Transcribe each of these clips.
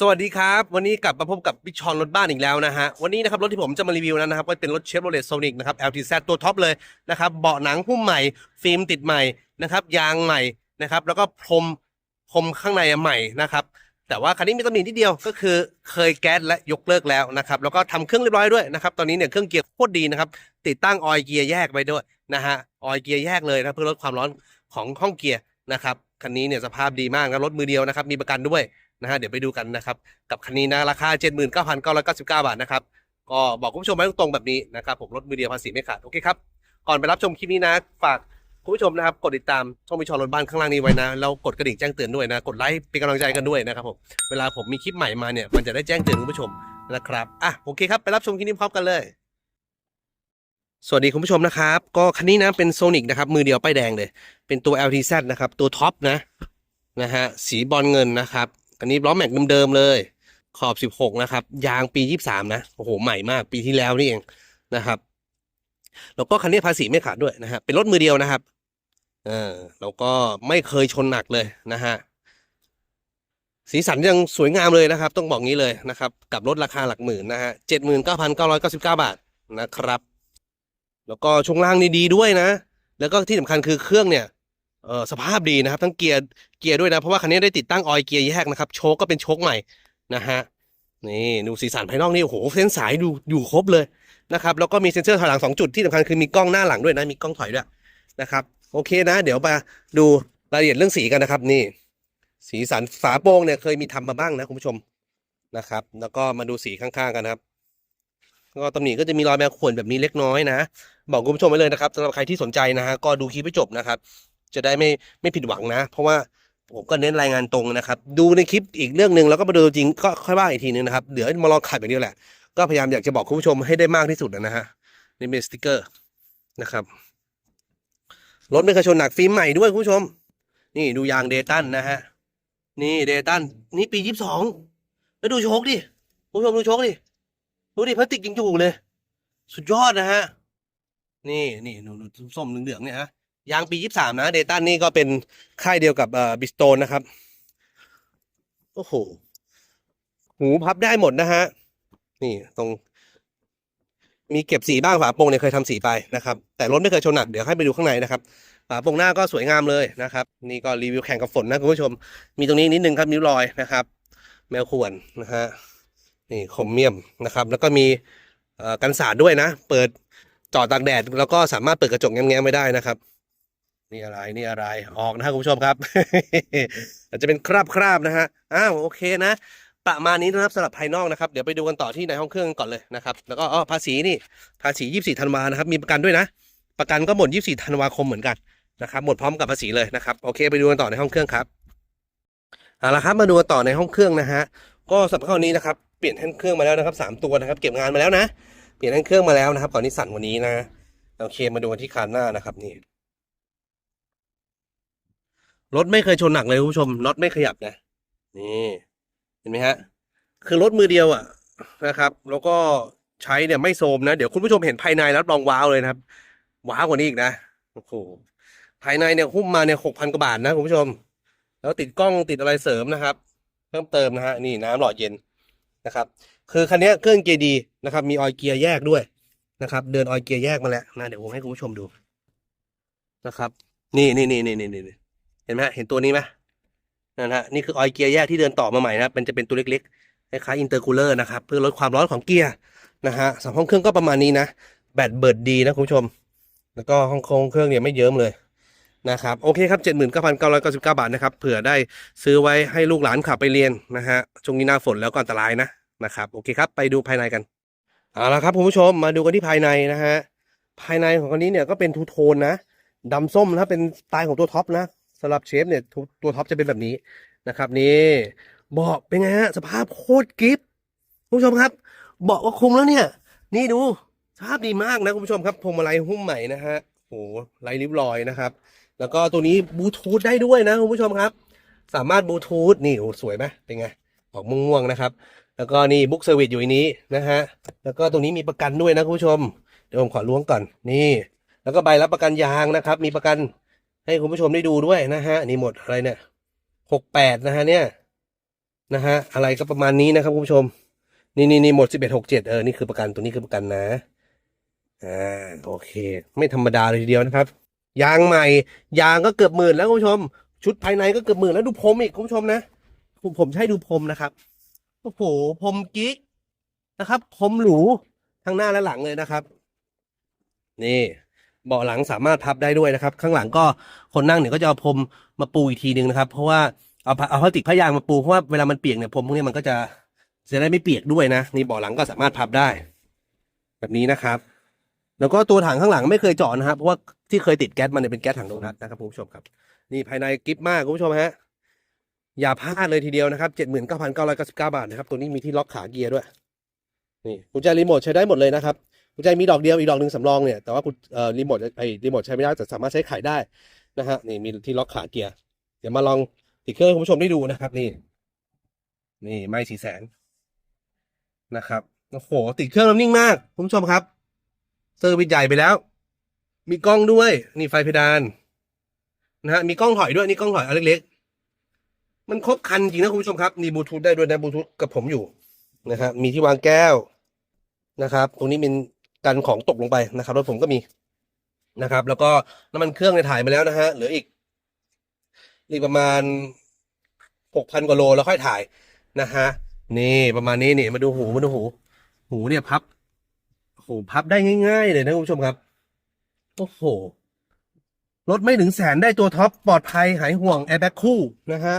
สวัสดีครับ วันนี้กลับมาพบกับบิ๊กชอนรถบ้านอีกแล้วนะฮะ วันนี้นะครับรถที่ผมจะมารีวิวนั้นนะครับก็เป็นรถเชฟโรเลตโซนิกนะครับ LTZ ตัวท็อปเลยนะครับเบาะหนังหุ้มใหม่ ฟิล์มติดใหม่นะครับยางใหม่นะครับแล้วก็พรมพรมข้างในใหม่นะครับแต่ว่าคันนี้มีตำหนิที่เดียวก็คือเคยแก๊สและยกเลิกแล้วนะครับแล้วก็ทำเครื่องเรียบร้อยด้วยนะครับตอนนี้เนี่ยเครื่องเกียร์โคตรดีนะครับติดตั้งออยเกียร์แยกไปด้วยนะฮะออยเกียร์แยกเลยนะเพื่อลดความร้อนของห้องเกียร์นะครับ คันนี้เนี่ยสภาพดีมากนะรถมือเดียวนะครับ มีประกันด้วยนะฮะเดี๋ยวไปดูกันนะครับ กับคันนี้นะราคา 79,999 บาทนะครับ ก็บอกคุณผู้ชมไว้ตรงๆแบบนี้นะครับผมรถมือเดียวภาษีไม่ขาดโอเคครับก่อนไปรับชมคลิปนี้นะ ฝากคุณผู้ชมนะครับกดติดตามช่องมิชอรถบ้านข้างล่างนี้ไว้นะแล้วกดกระดิ่งแจ้งเตือนด้วยนะกดไลค์เป็นกำลังใจกันด้วยนะครับผมเวลาผมมีคลิปใหม่มาเนี่ยมันจะได้แจ้งเตือนคุณผู้ชมนะครับอะโอเคครับไปรับชมคลิปนี้พร้อมกันเลย สวัสดีคุณผู้ชมนะครับ ก็คันนี้นะเป็นโซนิกนะครับ มือเดียวป้ายแดงเลย เป็นตัว LTZ นะครับ ตัวท็อปนะนะฮะสีบอลเงินนะครับ อันนี้ล้อแม็กเดิมๆเลย ขอบ 16 นะครับ ยางปี 23 นะโอ้โหใหม่มากปีที่แล้วนี่เองนะครับแล้วก็คันนี้ภาษีไม่ขาดด้วยนะฮะเป็นรถมือเดียวนะครับเออแล้วก็ไม่เคยชนหนักเลยนะฮะสีสันยังสวยงามเลยนะครับ ต้องบอกงี้เลยนะครับ กับรถราคาหลักหมื่นนะฮะ79,999บาทนะครับ แล้วก็ช่วงล่างนี่ดีด้วยนะ แล้วก็ที่สำคัญคือเครื่องเนี่ยเออสภาพดีนะครับ ทั้งเกียร์เกียร์ด้วยนะ เพราะว่าคันนี้ได้ติดตั้งออยเกียร์แยกนะครับโชคก็เป็นโชคใหม่นะฮะนี่ดูสีสันภายนอกนี่โอ้โหเส้นสายดูอยู่ครบเลยนะครับแล้วก็มีเซ็นเซอร์ถอยหลังสองจุดที่สำคัญคือมีกล้องหน้าหลังด้วยนะมีกล้องถอยด้วยนะครับโอเคนะ เดี๋ยวมาดูรายละเอียดเรื่องสีกันนะครับ นี่ สีสันฝาโปร่งเนี่ยเคยมีทำมาบ้างนะคุณผู้ชมนะครับ แล้วก็มาดูสีข้างๆกันครับ ก็ตำหนิก็จะมีรอยแมวข่วนแบบนี้เล็กน้อยนะ บอกคุณผู้ชมไว้เลยนะครับสำหรับใครที่สนใจนะฮะก็ดูคลิปให้จบนะครับ จะได้ไม่ไม่ผิดหวังนะ เพราะว่าผมก็เน้นรายงานตรงนะครับ ดูในคลิปอีกเรื่องหนึ่งแล้วก็มาดูจริงก็ค่อยว่าอีกทีนึงนะครับเดี๋ยวมาลองขับอย่างเดียวแหละ ก็พยายามอยากจะบอกคุณผู้ชมให้ได้มากที่สุดนะฮะนี่เป็นสติกเกอร์นะครับรถไม่เคยชนหนักฟิล์มใหม่ด้วยคุณผู้ชม นี่ดูยางเดตันนะฮะนี่เดตันนี่ปียี่สิบสองแล้วดูโชคดิคุณผู้ชมดูโชคดิ ดูดิพลาสติกยังอยู่เลย สุดยอดนะฮะ นี่นี่ดูดูส้มเหลืองๆเนี่ยฮะยางปี23นะเดตันนี่ก็เป็นค่ายเดียวกับเอ่อบิสโตนนะครับ โอ้โห หูพับได้หมดนะฮะ นี่ตรง มีเก็บสีบ้างฝาโปร่งเนี่ยเคยทำสีไปนะครับ แต่รถไม่เคยชนหนักเดี๋ยวให้ไปดูข้างในนะครับฝาโปร่งหน้าก็สวยงามเลยนะครับ นี่ก็รีวิวแข่งกับฝนนะคุณผู้ชม มีตรงนี้นิดนึงครับนิ้วรอยนะครับ แมวข่วนนะฮะ นี่คมเมียมนะครับ แล้วก็มีกันสาดด้วยนะ เปิดจอดตากแดด แล้วก็สามารถเปิดกระจกแง้มๆไม่ได้นะครับ นี่อะไรนี่อะไรออกนะครับคุณผู้ชมครับอาจจะเป็นคราบคราบๆนะฮะอ้าวโอเคนะประมาณนี้นะครับสำหรับภายนอกนะครับเดี๋ยวไปดูกันต่อที่ในห้องเครื่องก่อนเลยนะครับ แล้วก็อ๋อภาษีนี่ภาษี24ธันวานะครับมีประกันด้วยนะ ประกันก็หมด 24ธันวาคมเหมือนกันนะครับหมดพร้อมกับภาษีเลยนะครับโอเคไปดูกันต่อในห้องเครื่องครับเอาละครับมาดูกันต่อในห้องเครื่องนะฮะก็สำหรับข้อนี้นะครับ เปลี่ยนแท่นเครื่องมาแล้วนะครับสามตัวนะครับ เก็บงานมาแล้วนะ เปลี่ยนแท่นเครื่องมาแล้วนะครับก่อนนี้สั่นว่านี้นะโอเคมาดูที่คานหน้านะครับนี่รถไม่เคยชนหนักเลยคุณผู้ชมรถไม่ขยับนะนี่เห็นไหมฮะ คือรถมือเดียวอะนะครับ แล้วก็ใช้เนี่ยไม่โทรมนะ เดี๋ยวคุณผู้ชมเห็นภายในแล้วลองว้าวเลยนะครับ ว้าวกว่านี้อีกนะโอ้โหภายในเนี่ยหุ้มมาเนี่ยหกพันกว่าบาทนะคุณผู้ชม แล้วติดกล้องติดอะไรเสริมนะครับ เพิ่มเติมนะฮะนี่น้ำหล่อเย็น นะครับ คือคันนี้เครื่องเกียร์ดีนะครับ มีออยล์เกียร์แยกด้วยนะครับ เดินออยล์เกียร์แยกมาแล้วนะเดี๋ยวผมให้คุณผู้ชมดูนะครับ นี่นี่นี่นี่นี่นี่เห็นไหมเห็นตัวนี้ไหมนั่นฮะนี่คือออยล์เกียร์แยกที่เดินต่อมาใหม่นะครับมันจะเป็นตัวเล็กๆคล้ายๆอินเตอร์คูลเลอร์นะครับเพื่อลดความร้อนของเกียร์นะฮะสำหรับห้องเครื่องก็ประมาณนี้นะแบตเบิดดีนะคุณผู้ชม แล้วก็ห้องโครงเครื่องเนี่ยไม่เยิ้มเลยนะครับโอเคครับ 79,999 บาทนะครับเผื่อได้ซื้อไว้ให้ลูกหลานขับไปเรียนนะฮะช่วงนี้หน้าฝนแล้วก็อันตรายนะ นะครับโอเคครับไปดูภายในกันเอาละครับคุณผู้ชมมาดูกันที่ภายในนะฮะภายในของคันนี้เนี่ยก็เป็นทูโทนนะดำส้มนะเป็นสไตล์ของตัวท็อปนะสำหรับเชฟเนี่ยตัวท็อปจะเป็นแบบนี้นะครับนี่เบาะเป็นไงฮะสภาพโคตรกริฟคุณผู้ชมครับเบาะก็คุมแล้วเนี่ย นี่ดูสภาพดีมากนะคุณผู้ชมครับพวงมาลัยหุ้มใหม่นะฮะโอ้ไรริบรอยนะครับ แล้วก็ตัวนี้บลูทูธได้ด้วยนะคุณผู้ชมครับ สามารถบลูทูธนี่โอ้สวยไหมเป็นไงออกม่วงๆนะครับ แล้วก็นี่บุ๊กเซอร์วิสอยู่ในนี้นะฮะ แล้วก็ตรงนี้มีประกันด้วยนะคุณผู้ชม เดี๋ยวผมขอล้วงก่อน นี่ แล้วก็ใบรับประกันยางนะครับ มีประกันให้คุณผู้ชมได้ดูด้วยนะฮะ นี่หมดอะไรเนี่ยหกแปดนะฮะเนี่ย นะฮะ อะไรก็ประมาณนี้นะครับคุณผู้ชม นี่นี่นี่หมดสิบเอ็ดหกเจ็ดเออ นี่คือประกันตัวนี้คือประกันนะ อ่า โอเค ไม่ธรรมดาเลยทีเดียวนะครับ ยางใหม่ ยางก็เกือบหมื่นแล้วคุณผู้ชม ชุดภายในก็เกือบหมื่นแล้วดูพรมอีกคุณผู้ชมนะ ผมผมใช้ดูพรมนะครับ โอ้โหพรมกิ๊กนะครับพรมหรูทั้งหน้าและหลังเลยนะครับ นี่เบาะหลังสามารถพับได้ด้วยนะครับ ข้างหลังก็คนนั่งเนี่ยก็จะเอาพรมมาปูอีกทีหนึ่งนะครับ เพราะว่าเอาเอาพลาสติกผ้ายางมาปูเพราะว่าเวลามันเปียกเนี่ยพรมพวกนี้มันก็จะจะได้ไม่เปียกด้วยนะนี่เบาะหลังก็สามารถพับได้ แบบนี้นะครับ แล้วก็ตัวถังข้างหลังไม่เคยจาะนะครับเพราะว่าที่เคยติดแก๊สมันเนี่ยเป็นแก๊สถังโดนัทนะครับคุณผู้ชมครับ นี่ภายในกิฟมากคุณผู้ชมฮะ อย่าพลาดเลยทีเดียวนะครับเจ็ดหมื่นเก้าพันเก้าร้อยเก้าสิบเก้าบาทนะครับ ตัวนี้มีที่ล็อกขาเกียร์ด้วย นี่กุญแจรีโมทใช้ได้หมดเลยนะครับ กุญแจมีดอกเดียวอีกดอกหนึ่งสำรองเนี่ย แต่ว่ากุญเอ่อรีโมทไอ้รีโมทใช้ไม่ได้แต่สามารถใช้ไขได้นะฮะ นี่มีที่ล็อกขาเกียร์ เดี๋ยวมาลองติดเครื่องให้คุณผู้ชมได้ดูนะครับ นี่ นี่ไม่สี่แสนนะครับ โอ้โห ติดเครื่องนิ่งมาก คุณผู้ชมครับ เซอร์วิสใหญ่ไปแล้ว มีกล้องด้วย นี่ไฟเพดานนะฮะ มีกล้องถอยด้วย นี่กล้องถอยอันเล็ก มันครบคันจริงนะคุณผู้ชมครับนี่บลูทูธได้ด้วยนะบลูทูธกับผมอยู่นะครับมีที่วางแก้วนะครับ ตรงนี้เป็นกันของตกลงไปนะครับรถผมก็มีนะครับ แล้วก็น้ำมันเครื่องในถ่ายมาแล้วนะฮะเหลืออีกอีกประมาณหกพันกว่าโลแล้วค่อยถ่ายนะฮะนี่ประมาณนี้นี่มาดูหูมาดูหู หูเนี่ยพับโอ้โหพับได้ง่าย ๆ เลยนะคุณผู้ชมครับโอ้โหรถไม่ถึงแสนได้ตัวท็อปปลอดภัยหายห่วงแอร์แบ็คคู่นะฮะ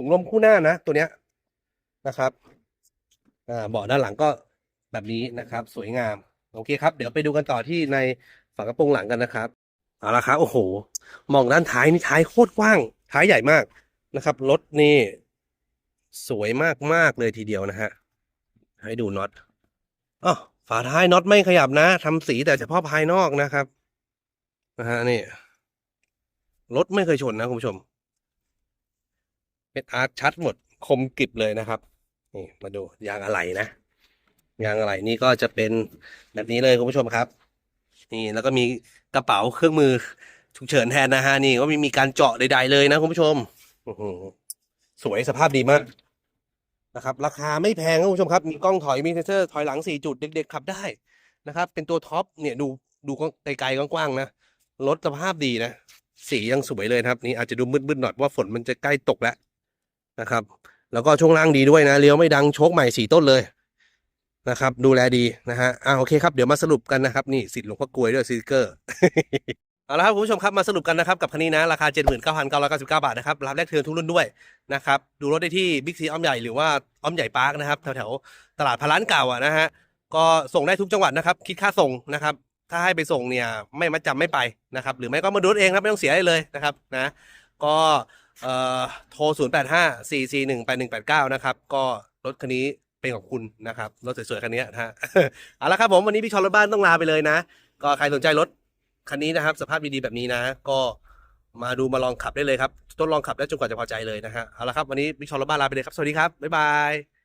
ถุงลมคู่หน้านะ ตัวเนี้ยนะครับอ่าเบาะด้านหลังก็แบบนี้นะครับ สวยงาม โอเคครับ เดี๋ยวไปดูกันต่อที่ในฝากระโปรงหลังกันนะครับเอาละครับโอ้โห มองด้านท้ายนี่ท้ายโคตรกว้าง ท้ายใหญ่มากนะครับรถนี่ สวยมากๆเลยทีเดียวนะฮะให้ดูน็อตอ๋อฝาท้ายน็อตไม่ขยับนะทำสีแต่เฉพาะภายนอกนะครับนะฮะนี่รถไม่เคยชนนะคุณผู้ชม เป็นอาร์ตชัดหมดคมกริบเลยนะครับนี่มาดูยางอะไหล่นะยางอะไหล่นี่ก็จะเป็นแบบนี้เลยคุณผู้ชมครับ นี่แล้วก็มีกระเป๋าเครื่องมือฉุกเฉินแทนนะฮะนี่ก็ไม่มีการเจาะใดๆเลยนะคุณผู้ชมอื้อหือสวยสภาพดีมากนะครับ ราคาไม่แพงคุณผู้ชมครับ มีกล้องถอยมีเซนเซอร์ถอยหลังสี่จุดเด็ก ๆ ขับได้นะครับ เป็นตัวท็อปเนี่ยดูดูไกลๆกว้างๆนะรถสภาพดีนะ สียังสวยเลยครับ นี่อาจจะดูมืดๆหน่อยเพราะว่าฝนมันจะใกล้ตกแล้ว นะครับ แล้วก็ช่วงล่างดีด้วยนะเลี้ยวไม่ดังโชคใหม่สี่ต้นเลยนะครับ ดูแลดีนะฮะอ่าโอเคครับเดี๋ยวมาสรุปกันนะครับนี่สิทธิ์หลวงพ่อกลวยด้วยสติกเกอร์เอาละครับคุณผู้ชมครับมาสรุปกันนะครับกับคันนี้นะราคา 79,999 บาทนะครับรับแลกเทิร์นทุกรุ่นด้วยนะครับดูรถได้ที่บิ๊กซีอ้อมใหญ่หรือว่าอ้อมใหญ่พาร์คนะครับแถวๆตลาดพารานเก่าอะนะฮะก็ส่งได้ทุกจังหวัดนะครับ คิดค่าส่งนะครับ ถ้าให้ไปส่งเนี่ยไม่มาจำไม่ไปนะครับ หรือไม่ก็มาดูรถเองครับไม่ต้องเสียอะไรเลยนะครับนะ ก็ เอ่อโทร 0 8 5 4 4 1 8 1 8 9 นะครับ ก็รถคันนี้เป็นของคุณนะครับ รถสวยๆ คันนี้นะฮะเอาละครับผม วันนี้พี่ชอนรถบ้านต้องลาไปเลยนะ ก็ใครสนใจรถคันนี้นะครับ สภาพดีๆแบบนี้นะ ก็มาดูมาลองขับได้เลยครับทดลองขับได้จนกว่าจะพอใจเลยนะฮะเอาละครับวันนี้พี่ชอนรถบ้านลาไปเลยครับ สวัสดีครับ บ๊ายบาย